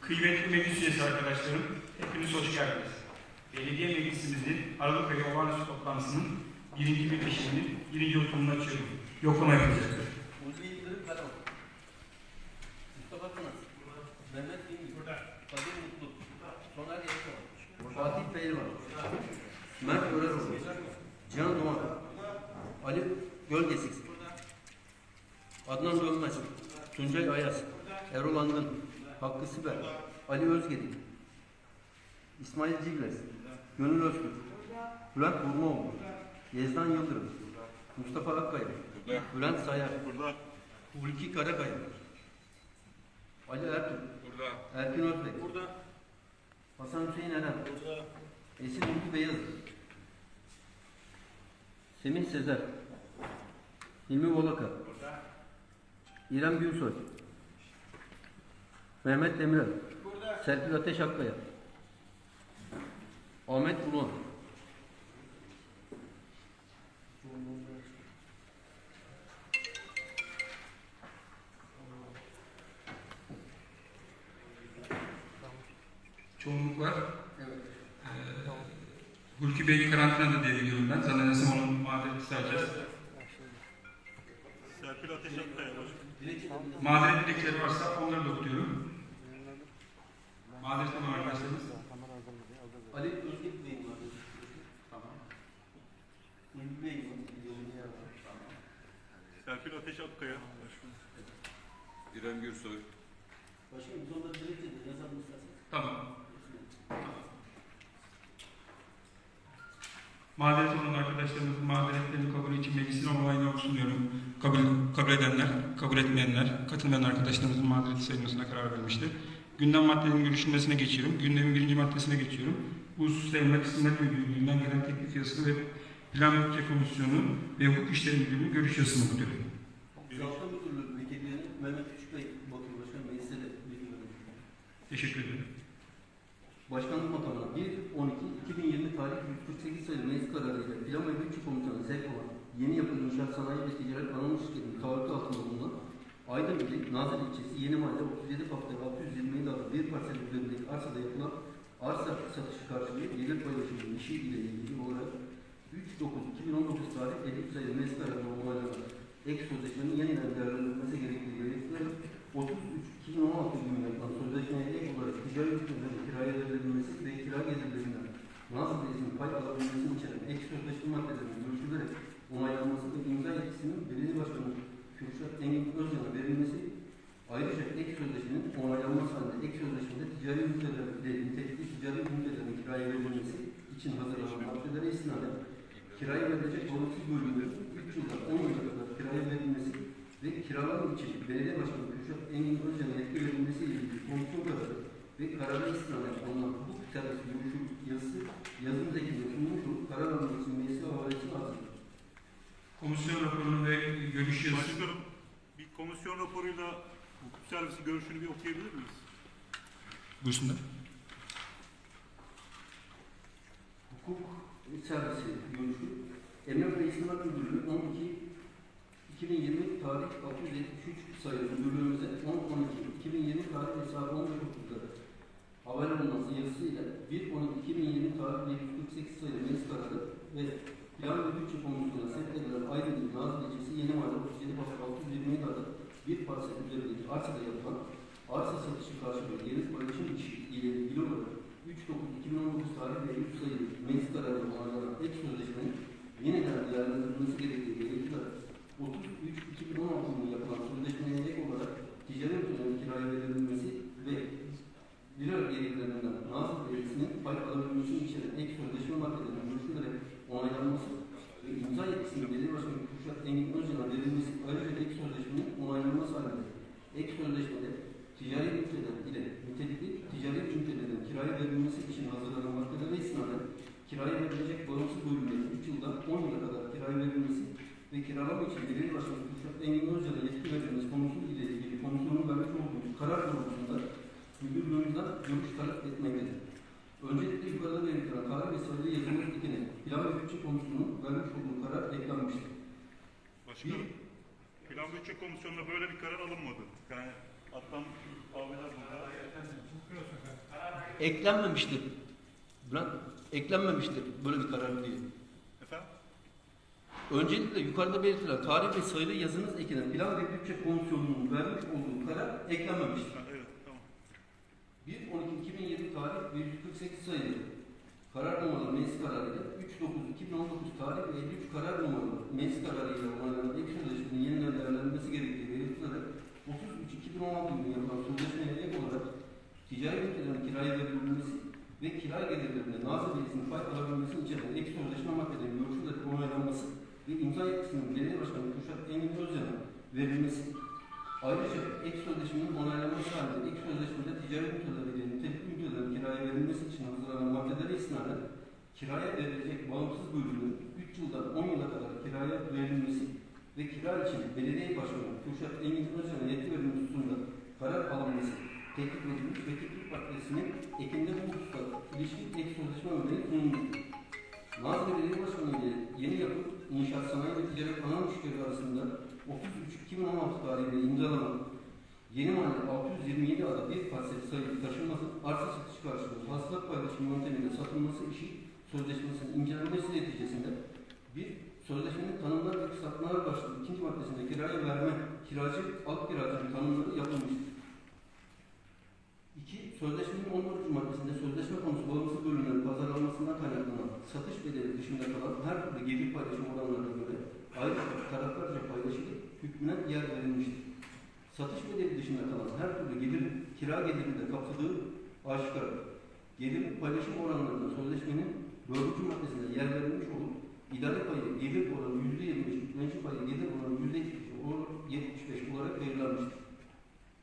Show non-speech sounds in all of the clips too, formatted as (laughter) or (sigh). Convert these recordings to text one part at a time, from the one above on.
Kıymetli meclis üyesi arkadaşlarım, hepiniz hoş geldiniz. Belediye meclisimizin Aralık ayı olağanüstü toplantısının birinci birleşiminin birinci oturumunu açıyorum. Yoklama yapılacaktır. Özgedik. İsmail Cigles. Gönül Öztürk. Bülent Burnoğlu. Yezdan Yıldırım. Mustafa Akkaya. Bülent Sayar. Hulki Karakaya. Ali Ertuğ. Erkin Özbek. Hasan Hüseyin Eren. Esin Ülkü Beyaz. Semih Sezer. Hilmi Volaka. İrem Gülsoy. Mehmet Demirel. Serpil Ateş Akkaya. Ahmet Bulan. Çoğunluk var. Ee, Hulki Bey karantinada diye biliyorum ben. Zannedersem onun mazereti sayacağız. Serpil Ateş Akkaya. Mazeret dilekçeleri varsa onları da okuyorum. Olan arkadaşlarımız. Ali Özgür Bey var. Tamam. Hilmi Bey var. Serpil Ateş Akkaya. İrem Gürsoy. Başkanım sonunda dilekçe de yazalım isterseniz. Tamam. Mazeret olan arkadaşlarımızın mazeretlerini kabul için meclisin onayına sunuyorum. Kabul, kabul edenler, kabul etmeyenler, katılmayan arkadaşlarımızın mazereti sayılmasına karar verilmiştir. Gündem maddelerinin görüşülmesine geçiyorum. Gündemin birinci maddesine geçiyorum. Bu hususta Emlak Hizmet Müdürlüğü'nden gelen teklif yazısı ve Plan Bütçe Komisyonu ve Hukuk İşleri Müdürlüğü görüş yazısını okuyorum. Zabıta Müdürlüğü Mehmet Küçük Bey bakıyor başkanım. Meclise de. Teşekkür ederim. Başkanlık makamına 1-12-2020 tarih 148 sayılı meclis kararıyla Plan ve Bütçe Komisyonu sevk olan yeni yapı inşaat sanayi ve ticaret anonim şirketinin taahhütü altında bulunan Aydın ili Nazilli ilçesi Yeni Mahalle 37 Faktor 627 adlı bir parsel üzerindeki arsada yapılan arsa satışı karşılığı gelir paylaşımı işi ile ilgili olarak 3-9-2019 tarih 50 sayılı kararına onaylanan ek sözleşmenin yeniden değerlendirilmesi gerektiği belirtilerek 33-2016 günü yapılan sözleşmeye ek olarak ticari hükümlerin kiraya verilmesi ve kira gelirlerinden Nazlı izin pay alabilmesini içeren ek sözleşme maddelerinin görüşülerek onaylanması ve imza yetkisinin belediye başkanı Kürşat Engin Özcan'a verilmesi ayrıca ek sözleşmenin onaylanması halinde ek sözleşmede ticari üniteler ile nitelikli ticari ünitelerin kiraya verilmesi için hazırlanan maddelere istinaden kiraya verilecek olumsuz bölümlerin 3 yıldan 10 yıla kadar kiraya verilmesi ve kiralar için belediye başkanı Kürşat Engin Özcan'a yetki verilmesi ile ilgili komisyon kararı ve karara istinaden alınan hukuk görüşü yazısı yazım zekinde sunulmuş olup karar için meclise havalesi hazırdır. Komisyon raporunu ve görüş yazısı Başkanım bir komisyon raporuyla hukuk servisi görüşünü bir okuyabilir miyiz? buyursunlar. Hukuk servisi görüşü Emlak ve İstinad Müdürlüğü 12 2020 tarih 673 sayılı müdürlüğümüze 10 12 2020 tarih hesabı 14.30'da havale olması yazısıyla 1 12 2020 tarih 148 sayılı meclis kararı ve Plan ve Bütçe Komisyonu'na sevk edilen Aydın Nazlı ilçesi Yeni Mahalle 37 Pasal 627 adı bir parsel üzerindeki arsada yapılan arsa satışı karşılığı gelir paylaşım ile ilgili olarak 3.9.2019 tarih ve 3 sayılı meclis kararı onaylanan ek sözleşmenin yeniden değerlendirilmesi gerektiği belirtiler 33.2016 yılında yapılan sözleşmeye ek olarak ticari ürünlerin kiraya verilmesi ve birer gereklerinden Nazım Belediyesi'nin pay alabilmesi içeren ek sözleşme maddelerinin görüşülerek onaylanması ve imza yetkisinin belediye başkanı Kürşat Engin Özcan'a verilmesi ayrıca ek sözleşmenin onaylanması halinde ek sözleşmede ticari üniteler ile nitelikli ticari ünitelerin kiraya verilmesi için hazırlanan maddelere istinaden kiraya verilecek bağımsız bölümlerin 3 yıldan 10 yıla kadar kiraya verilmesi ve kiralama için belediye başkanı Kürşat Engin Özcan'a yetki verilmesi konusu ile ilgili komisyonun vermiş olduğu karar doğrultusunda hususunda görüş talep etmektedir. Öncelikle yukarıda belirtilen tarih ve sayılı ikine plan ve bütçe komisyonunun vermiş olduğu karar eklenmiştir. Başkanım, Plan Bütçe Komisyonu'nda böyle bir karar alınmadı. Yani Adnan abiler burada. Eklenmemiştir. Bülent, eklenmemiştir böyle bir karar değil. Efendim? Öncelikle yukarıda belirtilen tarih ve sayılı yazınız ekilen plan ve bütçe komisyonunun vermiş olduğu karar eklenmemiştir. Ha, evet, tamam. 1.12.2007 tarih ve 148 sayılı karar numaralı meclis kararıyla 3.9.2019 tarih ve 53 karar numaralı meclis kararıyla onaylanan ek sözleşmenin yeniden değerlendirilmesi gerektiği belirtilerek 33.2016 yılında yapılan sözleşmeye ek olarak ticari ülkelerin kiraya verilmesi ve kira gelirlerinde nazır birisinin pay alabilmesi içeren ek sözleşme maddelerinin görüşülerek onaylanması ve imza yetkisinin belediye başkanı Kuşat Engin Özcan'a verilmesi. Ayrıca ek sözleşmenin onaylanması halinde ek sözleşmede ticari ülkeler ile nitelikli ülkelerin kiraya verilmesi için hazırlanan maddelere istinaden kiraya verilecek bağımsız bölümün 3 yıldan 10 yıla kadar kiraya verilmesi ve kira için belediye başkanı Kürşat Engin Özcan'a yetki verilmesi hususunda karar alınması teklif edilmiş ve teklif maddesinin ekinde bu hususta ilişkin ek sözleşme örneği sunulmuştur. Nazlı Belediye Başkanı ile yeni yapı inşaat sanayi ve ticaret ana müşteri arasında 33-2016 tarihinde imzalanan Yeni Mahalle 627 adı bir parsel sayılı taşınması arsa satışı karşılığı hasılat paylaşımı yöntemiyle satılması işi sözleşmesinin incelenmesi neticesinde bir sözleşmenin tanımlar ve kısaltmalar başlığı ikinci maddesinde kiraya verme, kiracı, alt kiracının tanımları yapılmıştır. İki, sözleşmenin 14. maddesinde sözleşme konusu bağımsız bölümlerin pazarlanmasından kaynaklanan satış bedeli dışında kalan her türlü gelir paylaşım oranlarına göre ayrıca taraflarca paylaşılıp hükmüne yer verilmiştir. Satış bedeli dışında kalan her türlü gelir, kira gelirinde kapsadığı aşikar. Gelir paylaşım oranlarında sözleşmenin 4. maddesinde yer verilmiş olup idare payı gelir oranı %25, yüklenişi payı gelir oranı %75 olarak belirlenmiştir.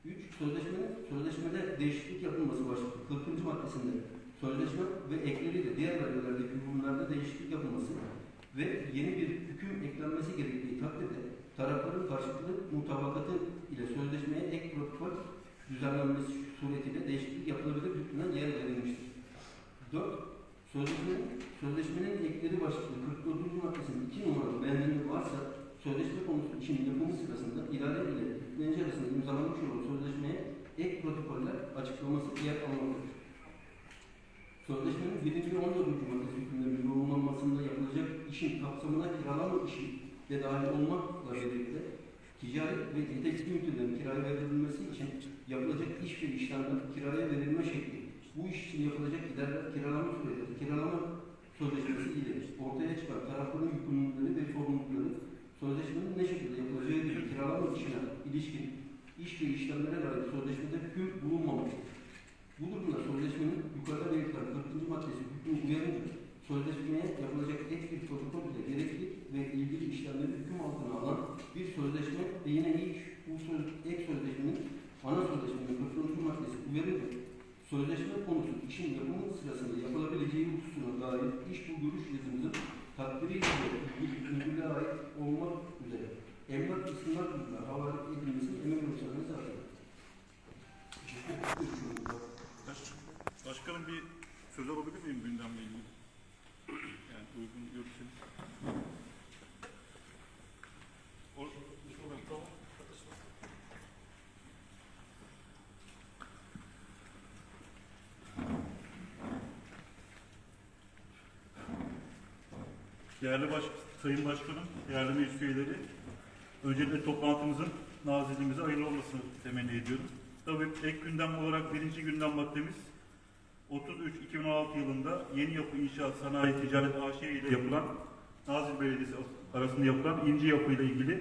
3. Sözleşmenin sözleşmede değişiklik yapılması başlıklı 40. maddesinde sözleşme ve ekleriyle diğer belgelerdeki hükümlerde değişiklik yapılması ve yeni bir hüküm eklenmesi gerektiği takdirde tarafların karşılıklı mutabakatı ile sözleşmeye ek protokol düzenlenmesi suretiyle değişiklik yapılabilir hükmünden yer verilmiştir. 4. Sözleşmenin, sözleşmenin ekleri başlıklı 44. maddesinin 2 numaralı benzinliği varsa sözleşme konusu için yapımı sırasında idare ile yüklenici arasında imzalanmış olan sözleşmeye ek protokoller açıklaması yer almaktadır. Sözleşmenin 1. ve 14. maddesi hükümlerinin yorumlanmasında yapılacak işin kapsamına kiralama işi de dahil olmakla birlikte ticari ve nitelikli ülkelerin kiraya verilmesi için yapılacak iş ve işlemler kiraya verilme şekli, bu iş için yapılacak giderler kiralama süreleri, kiralama sözleşmesi ile ortaya çıkan tarafların yükümlülükleri ve sorumlulukları sözleşmenin ne şekilde yapılacağı gibi kiralama işine ilişkin iş ve işlemlere dair sözleşmede hüküm bulunmamıştır. Bu durumda sözleşmenin yukarıda belirtilen 40. maddesi hükmü uyarınca sözleşmeye yapılacak ek bir protokol ile gerekli ve ilgili işlemleri hüküm altına alan bir sözleşme ve yine ilk bu söz, ek sözleşmenin ana sözleşmenin 40. maddesi uyarınca sözleşme konusu işin yapımı sırasında yapılabileceği hususuna dair iş bu görüş yazımızın takdiriyle müdürlüğe ait olmak üzere emlak istimlak müdürlüğüne havale edilmesini emin olacağınız zaten. Başkanım bir söz alabilir miyim gündemle ilgili? Yani uygun görürseniz. O- Tamam. Değerli baş, Sayın Başkanım, değerli meclis üyeleri, öncelikle toplantımızın nazilliğimize hayırlı olmasını temenni ediyorum. Tabii ek gündem olarak birinci gündem maddemiz 33-2016 yılında yeni yapı inşaat sanayi ticaret AŞ ile yapılan Nazilli Belediyesi arasında yapılan ince yapı ile ilgili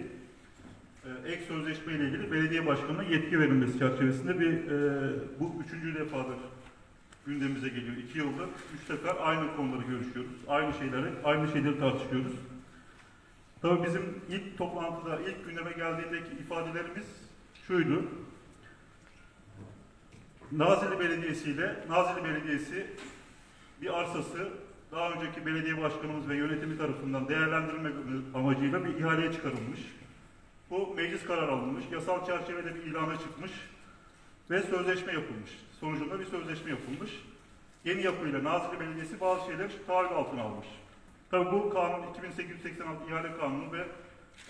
e, ek sözleşme ile ilgili belediye başkanına yetki verilmesi çerçevesinde bir e, bu üçüncü defadır gündemimize geliyor. İki yıldır üç sefer aynı konuları görüşüyoruz. Aynı şeyleri, aynı şeyleri tartışıyoruz. Tabii bizim ilk toplantıda, ilk gündeme geldiğindeki ifadelerimiz şuydu. Nazilli Belediyesi ile Nazilli Belediyesi bir arsası daha önceki belediye başkanımız ve yönetimi tarafından değerlendirilme amacıyla bir ihaleye çıkarılmış. Bu meclis karar alınmış, yasal çerçevede bir ilana çıkmış ve sözleşme yapılmış. Sonucunda bir sözleşme yapılmış. Yeni yapıyla Nazilli Belediyesi bazı şeyler taahhüt altına almış. Tabii bu kanun 2886 ihale kanunu ve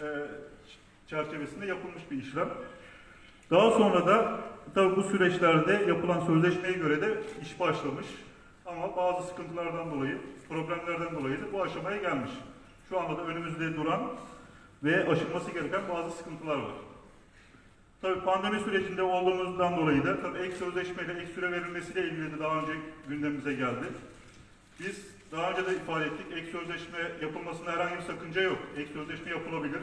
e, çerçevesinde yapılmış bir işlem. Daha sonra da tabii bu süreçlerde yapılan sözleşmeye göre de iş başlamış. Ama bazı sıkıntılardan dolayı, problemlerden dolayı da bu aşamaya gelmiş. Şu anda da önümüzde duran ve aşılması gereken bazı sıkıntılar var. Tabii pandemi sürecinde olduğumuzdan dolayı da tabii ek sözleşmeyle ek süre verilmesiyle ilgili de daha önce gündemimize geldi. Biz daha önce de ifade ettik, ek sözleşme yapılmasında herhangi bir sakınca yok. Ek sözleşme yapılabilir.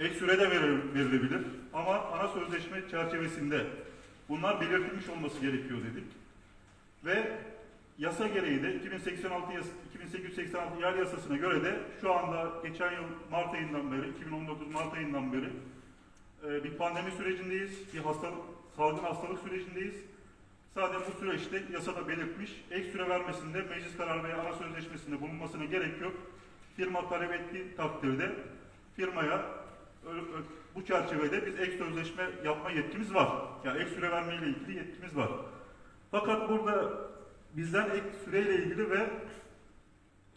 Ek süre de veril- verilebilir. Ama ana sözleşme çerçevesinde bunlar belirtilmiş olması gerekiyor dedik. Ve yasa gereği de 2086 yas 2886 yer yasasına göre de şu anda geçen yıl Mart ayından beri, 2019 Mart ayından beri bir pandemi sürecindeyiz, bir hastalık, salgın hastalık sürecindeyiz. Sadece bu süreçte yasada belirtmiş, ek süre vermesinde meclis kararı veya ana sözleşmesinde bulunmasına gerek yok. Firma talep ettiği takdirde firmaya bu çerçevede biz ek sözleşme yapma yetkimiz var. Yani ek süre vermeyle ilgili yetkimiz var. Fakat burada bizden ek süreyle ilgili ve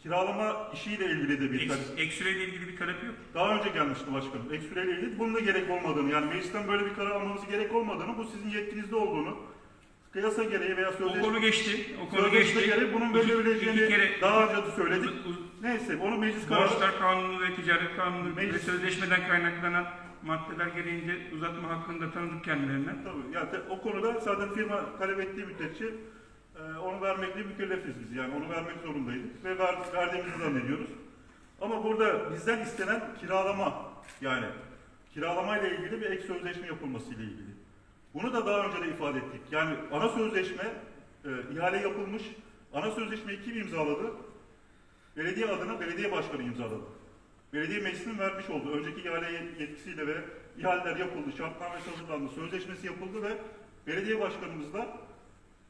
kiralama işiyle ilgili de bir talep- Ek, ek süreyle ilgili bir talep yok. daha önce gelmişti başkanım. Ek süreyle ilgili bunun da gerek olmadığını, yani meclisten böyle bir karar almamız gerek olmadığını, bu sizin yetkinizde olduğunu, yasa gereği veya O sözleşme, konu geçti. O konu geçti. gereği bunun iki kere- daha önce de söyledik. Uz- uz- Neyse onu meclis kararı... Borçlar kanunu ve ticaret kanunu ve Meclis- sözleşmeden kaynaklanan maddeler gereğince uzatma hakkını da tanıdık kendilerine. Tabii yani o konuda zaten firma talep ettiği müddetçe e, onu vermekle mükellefiz biz. Yani onu vermek zorundaydık ve ver, verdiğimizi zannediyoruz. Ama burada bizden istenen kiralama yani kiralama ile ilgili bir ek sözleşme yapılması ile ilgili. Bunu da daha önce de ifade ettik. Yani ana sözleşme e, ihale yapılmış. Ana sözleşmeyi kim imzaladı? Belediye adına belediye başkanı imzaladı. Belediye meclisinin vermiş olduğu önceki ihale yetkisiyle ve ihaleler yapıldı, şartnamesi hazırlandı, sözleşmesi yapıldı ve belediye başkanımızla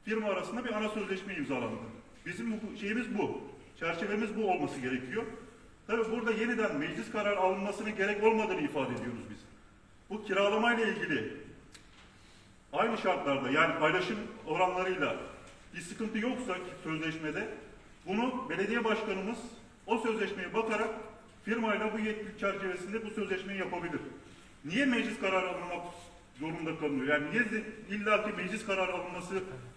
firma arasında bir ana sözleşme imzalandı. Bizim şeyimiz bu. Çerçevemiz bu olması gerekiyor. Tabii burada yeniden meclis kararı alınmasını gerek olmadığını ifade ediyoruz biz. Bu kiralamayla ilgili aynı şartlarda yani paylaşım oranlarıyla bir sıkıntı yoksa sözleşmede bunu belediye başkanımız o sözleşmeye bakarak firmayla bu yetki çerçevesinde bu sözleşmeyi yapabilir. Niye meclis kararı alınmak zorunda kalınıyor? Yani niye illaki meclis kararı alınması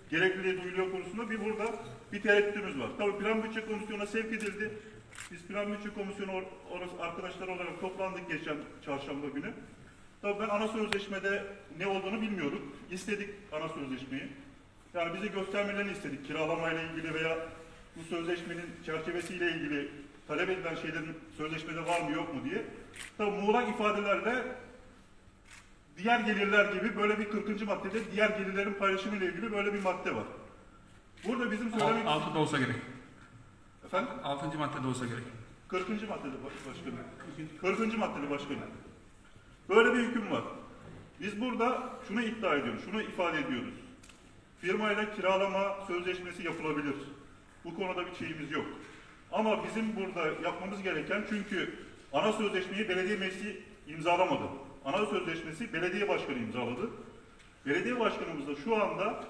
gerekliliği duyuluyor konusunda bir burada bir tereddütümüz var. Tabii plan bütçe komisyonuna sevk edildi. Biz plan bütçe komisyonu or- arkadaşlar olarak toplandık geçen çarşamba günü. Tabii ben ana sözleşmede ne olduğunu bilmiyorduk. İstedik ana sözleşmeyi. Yani bize göstermelerini istedik. Kiralamayla ilgili veya bu sözleşmenin çerçevesiyle ilgili talep edilen şeylerin sözleşmede var mı yok mu diye. Tabii muğlak ifadelerle diğer gelirler gibi böyle bir 40. maddede diğer gelirlerin paylaşımı ile ilgili böyle bir madde var. Burada bizim söylemek... Al, altı da olsa gerek. Efendim? Altıncı maddede olsa gerek. 40. maddede baş- başkanım. 40. maddede başkanım. Böyle bir hüküm var. Biz burada şunu iddia ediyoruz, şunu ifade ediyoruz. Firmayla kiralama sözleşmesi yapılabilir. Bu konuda bir şeyimiz yok. Ama bizim burada yapmamız gereken çünkü ana sözleşmeyi belediye meclisi imzalamadı. Ana sözleşmesi belediye başkanı imzaladı. Belediye başkanımız da şu anda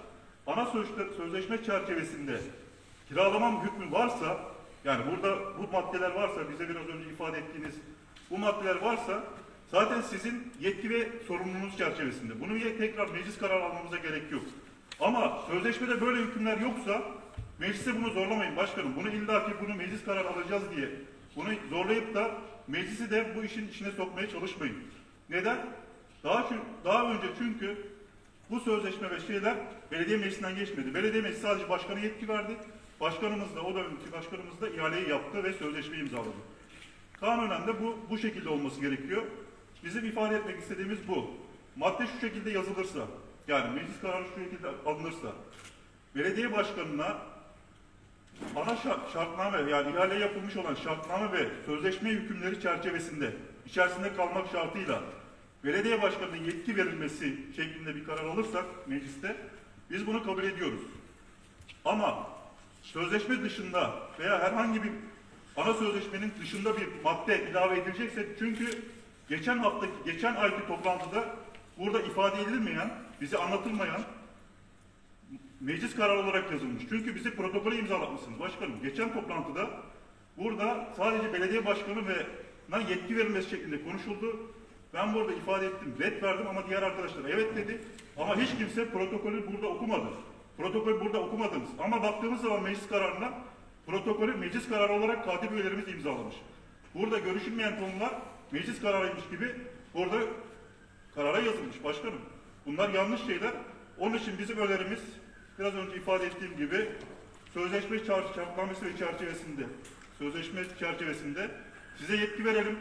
ana sözle- sözleşme çerçevesinde kiralama hükmü varsa, yani burada bu maddeler varsa, bize biraz önce ifade ettiğiniz bu maddeler varsa zaten sizin yetki ve sorumluluğunuz çerçevesinde. Bunu tekrar meclis kararı almamıza gerek yok. Ama sözleşmede böyle hükümler yoksa meclise bunu zorlamayın başkanım. Bunu illaki bunu meclis kararı alacağız diye bunu zorlayıp da meclisi de bu işin içine sokmaya çalışmayın. Neden? Daha daha önce çünkü bu sözleşme ve şeyler belediye meclisinden geçmedi. Belediye meclisi sadece başkana yetki verdi. Başkanımız da o dönemki başkanımız da ihaleyi yaptı ve sözleşmeyi imzaladı. Kanunen de bu bu şekilde olması gerekiyor. Bizim ifade etmek istediğimiz bu. Madde şu şekilde yazılırsa, yani meclis kararı şu şekilde alınırsa, belediye başkanına ana şart, şartname yani ihale yapılmış olan şartname ve sözleşme hükümleri çerçevesinde içerisinde kalmak şartıyla belediye başkanının yetki verilmesi şeklinde bir karar alırsak mecliste biz bunu kabul ediyoruz. Ama sözleşme dışında veya herhangi bir ana sözleşmenin dışında bir madde ilave edilecekse çünkü geçen hafta geçen ayki toplantıda burada ifade edilmeyen, bize anlatılmayan meclis kararı olarak yazılmış. Çünkü bizi protokolü imzalatmışsınız başkanım. Geçen toplantıda burada sadece belediye başkanı ve na yetki verilmesi şeklinde konuşuldu. Ben burada ifade ettim, red verdim ama diğer arkadaşlar evet dedi. Ama hiç kimse protokolü burada okumadı. Protokolü burada okumadınız. Ama baktığımız zaman meclis kararına protokolü meclis kararı olarak katip üyelerimiz imzalamış. Burada görüşülmeyen konular meclis kararıymış gibi orada karara yazılmış başkanım. Bunlar yanlış şeyler. Onun için bizim önerimiz biraz önce ifade ettiğim gibi sözleşme çerçevesi ve çerçevesinde sözleşme çerçevesinde size yetki verelim.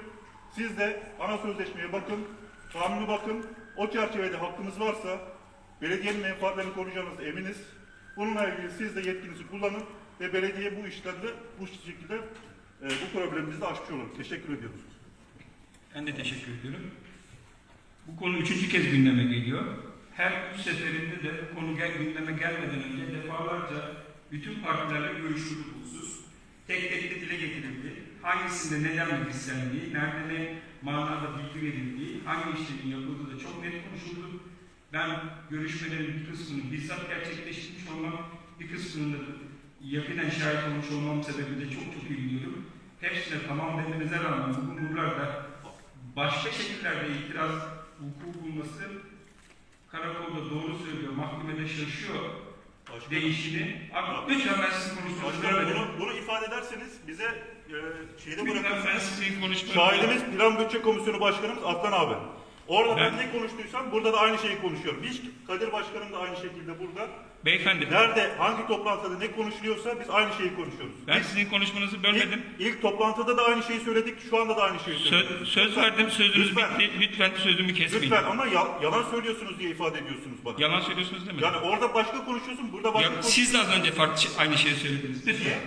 Siz de ana sözleşmeye bakın, kanunu bakın. O çerçevede hakkımız varsa belediyenin menfaatlerini koruyacağınız eminiz. Bununla ilgili siz de yetkinizi kullanın ve belediye bu işlemde bu şekilde e, bu problemimizi de aşmış olur. Teşekkür ediyoruz. Ben de teşekkür ediyorum. Bu konu üçüncü kez gündeme geliyor. Her üç seferinde de bu konu gel, gündeme gelmeden önce defalarca bütün partilerle görüşüldü bu. Tek tek de dile getirildi. Hangisinde neden bir istendiği, nerede ne manada bilgi verildiği, hangi işlemin yapıldığı da çok net konuşuldu. Ben görüşmelerin bir kısmını bizzat gerçekleştirmiş olmam, bir kısmını da yakinen şahit olmuş olmam sebebiyle çok çok iyi biliyorum. Hepsine tamam demenize rağmen bugün buralarda başka şekillerde itiraz vuku bulması karakolda doğru söylüyor, mahkemede şaşıyor Başkanım, değişini. Abi lütfen ben sizin konuşmanızı başkanım bunu, bunu ifade ederseniz bize e, şeyde ben sizin konuşmanızı Şahidimiz Plan Bütçe Komisyonu Başkanımız Atlan abi. Orada ben, Ben- ne konuştuysam burada da aynı şeyi konuşuyorum. Hiç Kadir Başkanım da aynı şekilde burada. Beyefendi, Nerede, hangi toplantıda ne konuşuluyorsa biz aynı şeyi konuşuyoruz. ben sizin konuşmanızı bölmedim. İlk, ilk toplantıda da aynı şeyi söyledik, şu anda da aynı şeyi söylüyoruz. Söz, söz verdim, sözünüz Lütfen. bitti. Lütfen sözümü kesmeyin. Lütfen ama ya- yalan söylüyorsunuz diye ifade ediyorsunuz bana. Yalan söylüyorsunuz değil mi? Yani orada başka konuşuyorsun, burada başka Ya, konuşuyorsun. siz de az önce farklı şey- aynı şeyi söylediniz. Lütfen.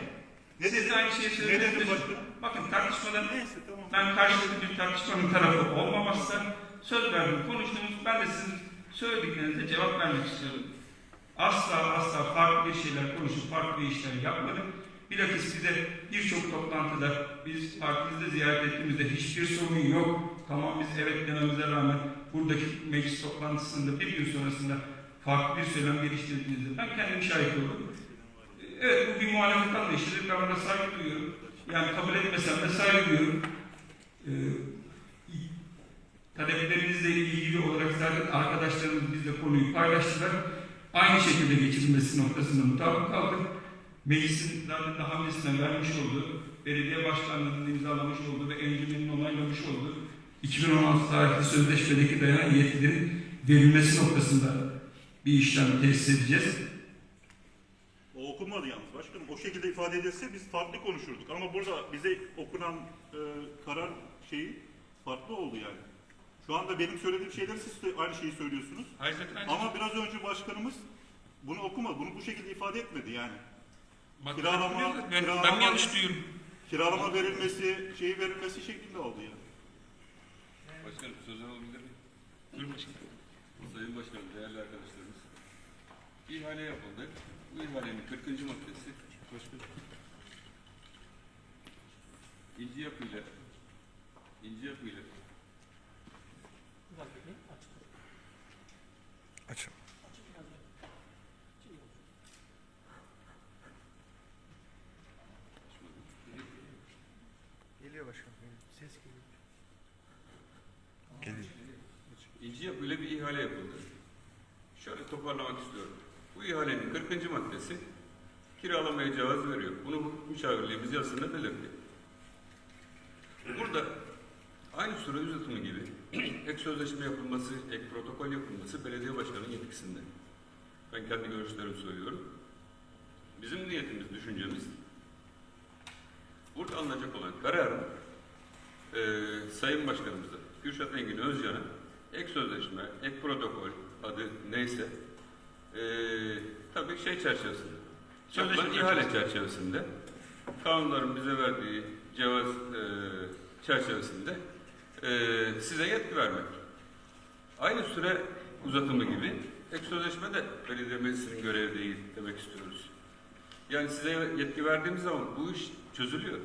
Ne Siz dedim? de aynı şeyi Ne söylediniz. Bakın tartışmadan Neyse tamam. ben karşılıklı bir tartışmanın tarafı olmamazsa söz verdim, konuştunuz. Ben de sizin söylediklerinize cevap vermek istiyorum. Asla asla farklı bir şeyler konuşup farklı işler yapmadım. Bilakis bize birçok toplantıda biz partimizde ziyaret ettiğimizde hiçbir sorun yok. Tamam biz evet dememize rağmen buradaki meclis toplantısında bir gün sonrasında farklı bir söylem geliştirdiğinizde ben kendim şahit oldum. Evet bu bir muhalefet anlayışıdır. Ben buna saygı duyuyorum. Yani kabul etmesem de saygı duyuyorum. Ee, taleplerinizle ilgili olarak zaten arkadaşlarımız bizle konuyu paylaştılar. Aynı şekilde geçirilmesi noktasında mutabık kaldık. Meclisin zaten daha hamlesine vermiş olduğu, belediye başkanlığının imzalamış olduğu ve encümenin onaylamış olduğu 2016 tarihli sözleşmedeki dayanan yetkilerin verilmesi noktasında bir işlem tesis edeceğiz. Okunmadı yalnız başkanım. O şekilde ifade edilse biz farklı konuşurduk. Ama burada bize okunan e, karar şeyi farklı oldu yani. Şu anda benim söylediğim şeyleri siz de aynı şeyi söylüyorsunuz. Hayır zaten Ama biraz önce başkanımız bunu okumadı. Bunu bu şekilde ifade etmedi yani. Bak, kiralama- ben, ben kiralama- mi yanlış duyuyorum? Kiralama verilmesi, şeyi verilmesi şeklinde oldu yani. Başkanım söz alabilir miyim? Buyurun başkanım. Sayın Başkanım, değerli arkadaşlarımız. İhale yapıldı. Bu ihalenin 40. maddesi İnci yapıyla İnci yapıyla Açın. Geliyor başkanım. Ses geliyor. Geliyor. İnci yapıyla bir ihale yapıldı. Şöyle toparlamak istiyorum. Bu ihalenin 40. maddesi kiralamaya cevaz veriyor. Bunu müşavirliğimiz yazısında belirtti. Burada aynı süre uzatımı gibi (clears throat) ek sözleşme yapılması, ek protokol yapılması belediye başkanının yetkisinde. Ben kendi görüşlerimi söylüyorum. Bizim niyetimiz, düşüncemiz burada alınacak olan kararın eee Sayın Başkanımıza, Kürşat Engin Özcan'a ek sözleşme, ek protokol adı neyse eee tabii şey çerçevesinde, yapılan ihale çerçevesinde kanunların bize verdiği cevaz eee, çerçevesinde eee, size yetki vermek. Aynı süre uzatımı gibi ek sözleşme de belediye meclisinin görevi değil demek istiyoruz. Yani size yetki verdiğimiz zaman bu iş çözülüyor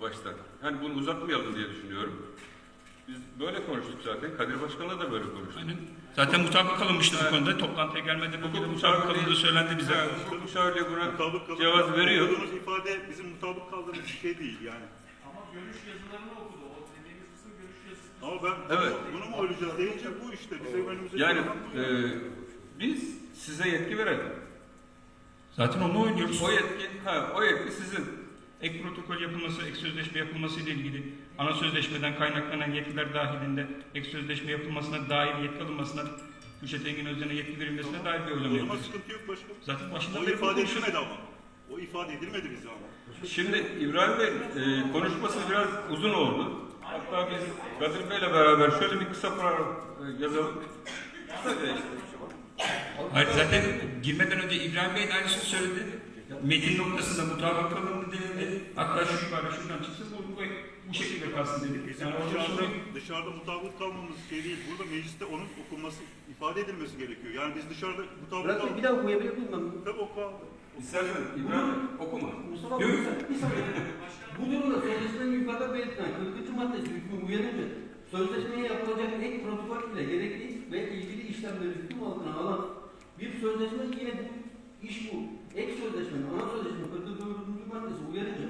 baştan. Hani bunu uzatmayalım diye düşünüyorum. Biz böyle konuştuk zaten. Kadir Başkan'la da böyle konuştuk. Aynen. Zaten mutabık kalınmıştı bu konuda. Toplantıya gelmeden de mutabık kalındığı söylendi bize. Ha, hukuk müşavirliği buna cevaz veriyor. Okuduğumuz ifade bizim mutabık kaldığımız bir şey değil yani. Ama görüş yazılarını okudu. O dediğimiz kısım görüş yazısı. Ama ben Evet. bunu mu öleceğiz deyince bu işte bize önümüze Yani e, yani. biz size yetki verelim. Zaten onu oynuyoruz. O yetki, ha, o yetki sizin. Ek protokol yapılması, ek sözleşme yapılması ile ilgili ana sözleşmeden kaynaklanan yetkiler dahilinde ek sözleşme yapılmasına dair yetki alınmasına Kürşat Engin Özden'e yetki verilmesine dair bir O oylama zaman yapıyoruz. sıkıntı yok başkanım. Zaten başından O ifade edilmedi ama. O ifade edilmedi bize ama. Şimdi İbrahim Bey e, konuşması biraz uzun oldu. Hatta biz Kadir Bey'le beraber şöyle bir kısa paragraf e, yazalım. İşte. Hayır, zaten girmeden önce İbrahim Bey de aynısını söyledi. Metin noktasında mutabık kalındı denildi. Hatta şu ibare şuradan çıksın bu, bu, bu şekilde. Bizim Yani dışarıda, dışarıda mutabık kalmamız şey değil. Burada mecliste onun okunması, ifade edilmesi gerekiyor. Yani biz dışarıda mutabık Bey, bir kalmamız. daha okuyabilir miyim ben? Tabii o kaldı. İstersen İbrahim okuma. Mustafa Bey, bir saniye, bir saniye. Bu durumda sözleşmenin yukarıda belirtilen 40. maddesi hükmü uyarınca sözleşmeye yapılacak ek protokol ile gerekli ve ilgili işlemleri hüküm altına alan bir sözleşme yine bu iş bu. Ek sözleşmenin ana sözleşme 44. maddesi uyarınca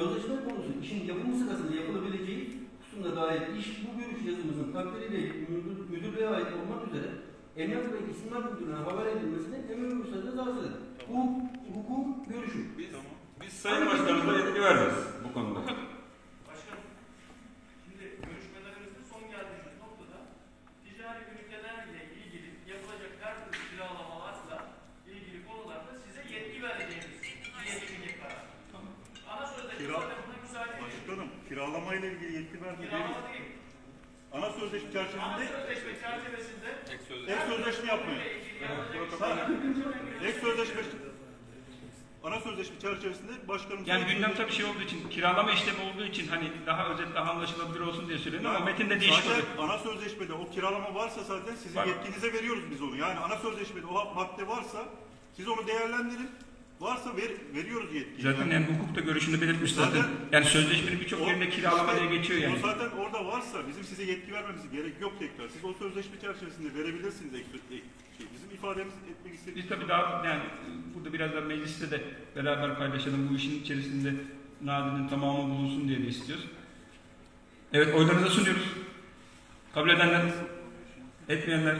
sözleşme konusu işin yapımı sırasında yapılabileceği kısımda dair iş bu görüş yazımızın takdiriyle müdür, müdürlüğe ait olmak üzere Emniyet ve İstinad Müdürlüğü'ne havale edilmesini emir müsaade arz eder. Bu hukuk görüşü. Biz, biz Sayın Başkanımıza yetki vereceğiz bu konuda. Başkanım, şimdi görüşmelerimizin son geldiği noktada ticari ünitelerle ilgili yapılacak her türlü kiralamalarla ilgili konularda size yetki vereceğimiz bir yetkinlik karar. Ana sözleşme Kira- zaten buna müsaade ediyor. Başkanım kiralamayla ilgili yetki verdi değil. Kiralama değil. Ana sözleşme Ana çerçevesinde sözleşme çerçevesinde ek sözleşme yapmıyor. ilgili yapılacak Ha, ek sözleşme ana sözleşme çerçevesinde başkanımız yani gündem tabii şey olduğu için, kiralama işlemi olduğu için hani daha özet, daha anlaşılabilir olsun diye söyleniyor ama metinde değişik. Zaten ana sözleşmede o kiralama varsa zaten sizin Var. yetkinize veriyoruz biz onu. Yani ana sözleşmede o madde varsa siz onu değerlendirin. Varsa ver, veriyoruz yetkiyi. Zaten yani hukukta görüşünü belirtmiş zaten. Zaten- Yani sözleşmenin birçok O- yerinde kiralama işte diye geçiyor yani. O zaten orada varsa bizim size yetki vermemize gerek yok tekrar. Siz o sözleşme çerçevesinde verebilirsiniz ek, ek, şey. Bizim ifademiz etmek istediğimiz Biz tabii daha yani burada biraz da mecliste de beraber paylaşalım. Bu işin içerisinde Nadi'nin tamamı bulunsun diye de istiyoruz. Evet oylarınıza sunuyoruz. Kabul edenler, etmeyenler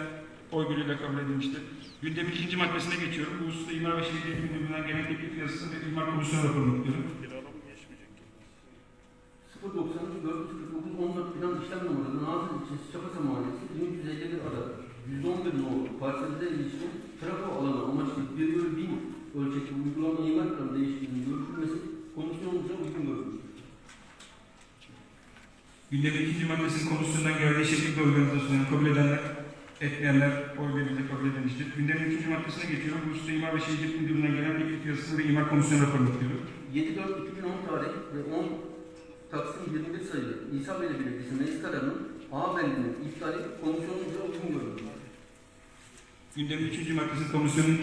oy birliğiyle kabul edilmiştir. Gündemin ikinci maddesine geçiyorum. Bu hususta İmar ve Şehircilik Müdürlüğü'nden gelen teklif yazısı ve İmar Komisyonu raporunu okuyorum. kiralama geçmeyecek. 093 449 14 plan işlem numaralı Nazır ilçesi Çapasa Mahallesi 1351 ada 111 nolu parselde ilişkin trafo alanı amaçlı 1 bölü 1000 ölçekli uygulama imar planı değişikliğinin görüşülmesi komisyonunca uygun görülmüştür. Gündemin ikinci maddesinin komisyondan geldiği şekilde organizasyonu kabul edenler, etmeyenler oy birliğiyle kabul edilmiştir. Gündemin üçüncü maddesine geçiyorum. Bu hususta İmar ve Şehircilik Müdürlüğü'nden gelen teklif yazısı ve İmar Komisyonu raporunu okuyorum. 7-4-2010 tarih ve 10 Taksim 21 sayılı İsa Belediyesi meclis kararının A bendinin iptali komisyonunca uygun görülmüştür. Gündemin üçüncü maddesinin komisyonun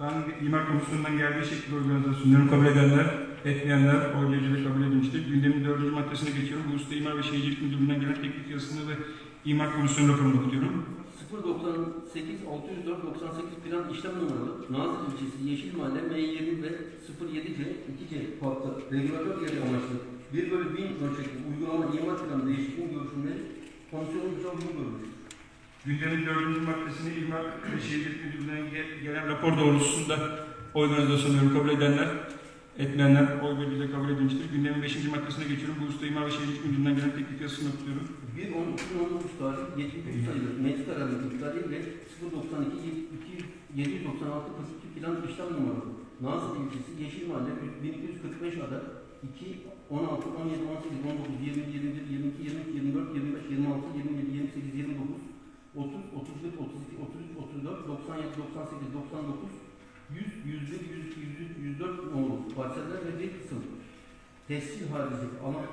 ben İmar Komisyonu'ndan geldiği şekilde organizasyonlarını kabul edenler, etmeyenler oy birliğiyle kabul edilmiştir. Gündemin dördüncü maddesine geçiyorum. Hususta İmar ve Şehircilik Müdürlüğü'nden gelen teklif yazısını ve İmar Komisyonu raporunu okuyorum. 098 604 98 plan işlem numaralı Nazır ilçesi Yeşil Mahalle M20 ve 07C 2C parkta regülatör yeri amaçlı 1 bölü 1000 ölçekli uygulama imar planı değişikliğinin görüşümleri komisyonumuzca uygun görülmüştür. Gündemin dördüncü maddesini İmar ve Şehircilik Müdürlüğü'nden ge- gelen rapor doğrultusunda organizasyonları kabul edenler, etmeyenler oy birliğiyle kabul edilmiştir. Gündemin beşinci maddesine geçiyorum. Bu hususta İmar ve Şehircilik Müdürlüğü'nden gelen teklif yazısını okuyorum. 1 10 2019 tarih 73 sayılı kararının iptali ve 092 2 796 42 plan işlem numaralı Nazır ilçesi Yeşil Mahalle 1245 ada 2 16 17 18 19 20 21 22 23 24 25 26 27 28 29 30 31 32 33 34 97 98 99 100 101 102 103 104 nolu parseller ve bir kısım tescil harici alan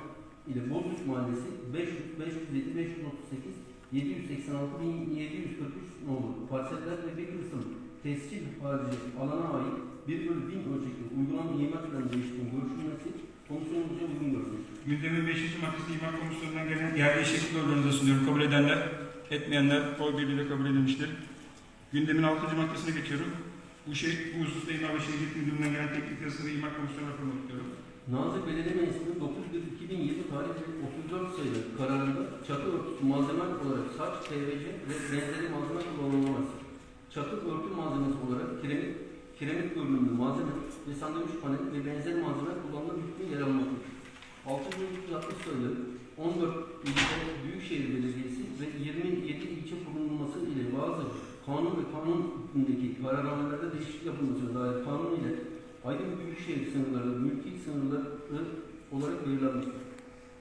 ile Bozüç Mahallesi 500, 507, 538, 786, 1743 nolu parseller ve bir kısım tescil harici alana ait 1 bölü 1000 ölçekli uygulama imar planı değişikliğinin görüşülmesi komisyonumuzca uygun görülmüştür. Gündemin 5. maddesi İmar Komisyonu'ndan gelen yerli şekilde organizasyonları kabul edenler, etmeyenler oy birliğiyle kabul edilmiştir. Gündemin 6. maddesine geçiyorum. Bu şey, bu hususta İmar ve Şehircilik Müdürlüğü'nden gelen teklif yazısını İmar Komisyonu'na raporunu okuyorum. Nazır Belediye Meclisi'nin 9.1.2020 tarihli 34 sayılı kararında çatı örtüsü malzeme olarak saç, PVC ve benzeri malzeme kullanılmaz. Çatı örtü malzemesi olarak kiremit, kiremit görünümlü malzeme ve sandviç panel ve benzeri malzeme kullanılan hükmü yer almaktadır. 6.360 sayılı 14 ilçe Büyükşehir Belediyesi ve 27 ilçe bulunması ile bazı kanun ve kanun hükmündeki kararnamelerde değişiklik yapılmasına dair kanun ile Aydın Büyükşehir sınırları, mülki sınırları olarak belirlenmiştir.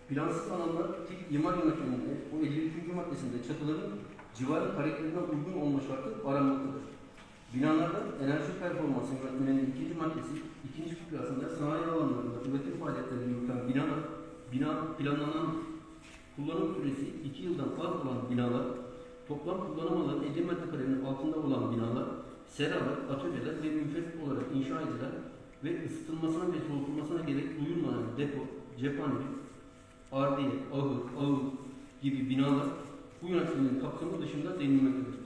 Plansız alanlar tip imar yönetiminde o 53. maddesinde çatıların civarı karakterine uygun olma şartı aranmaktadır. Binalarda enerji performansı yönetmenin ikinci maddesi, ikinci fıkrasında sanayi alanlarında üretim faaliyetleri yürüten binalar, bina planlanan kullanım süresi 2 yıldan az olan binalar, toplam kullanım alanı 50 metrekarenin altında olan binalar, seralar, atölyeler ve müfret olarak inşa edilen ve ısıtılmasına ve soğutulmasına gerek duyulmayan depo, cephane, ardiye, ahır, ağır gibi binalar bu yönetmenin kapsamı dışında denilmektedir.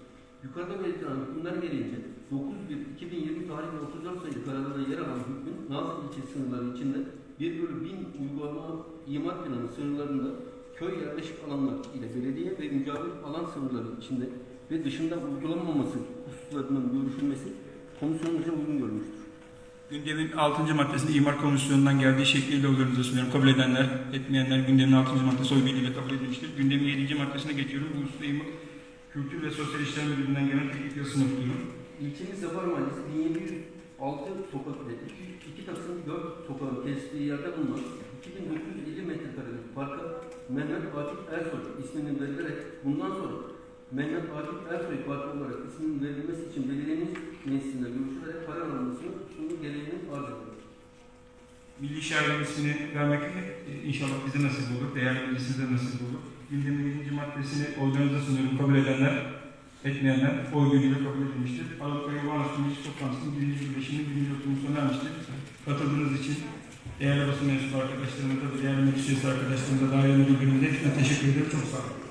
Yukarıda belirtilen hükümler gereğince 9.1.2020 tarihli 34 sayılı kararında yer alan hükmün Nazilli ilçe sınırları içinde 1 bölü 1000 uygulama imar planı sınırlarında köy yerleşik alanlar ile belediye ve mücavir alan sınırları içinde ve dışında uygulanmaması hususlarının görüşülmesi komisyonumuzca uygun görmüştür. Gündemin 6. maddesinde İmar Komisyonu'ndan geldiği şekliyle oylarınıza sunuyorum. Kabul edenler, etmeyenler gündemin 6. maddesi oy birliğiyle kabul edilmiştir. Gündemin 7. maddesine geçiyorum. Bu hususta İmar Kültür ve Sosyal İşler Müdürlüğü'nden gelen teklif yazısını okuyorum. İlçemiz Zafer Mahallesi 1706 sokak ile 2 Taksim 4 sokağın kesiştiği yerde bulunan 2950 metrekarelik parka Mehmet Akif Ersoy isminin verilerek bundan sonra Mehmet Akif Ersoy Parkı olarak isminin verilmesi için belediyemiz meclisinde görüşülerek karar alınmasını sunu gereğini arz ediyor. Milli Şair'in ismini vermek e, inşallah bize nasip olur. Değerli meclisimize nasip olur. Gündemin 7. maddesini oylarınıza sunuyorum. Kabul edenler, etmeyenler oy birliğiyle kabul edilmiştir. Aralık ayı Vanos Meclis Toplantısı'nın 1. birleşiminin 1. oturumu sona ermiştir. Katıldığınız için değerli basın mensubu arkadaşlarıma, tabii değerli arkadaşlarımıza, daire müdürlerimize hepsine teşekkür ederim. Çok sağ olun.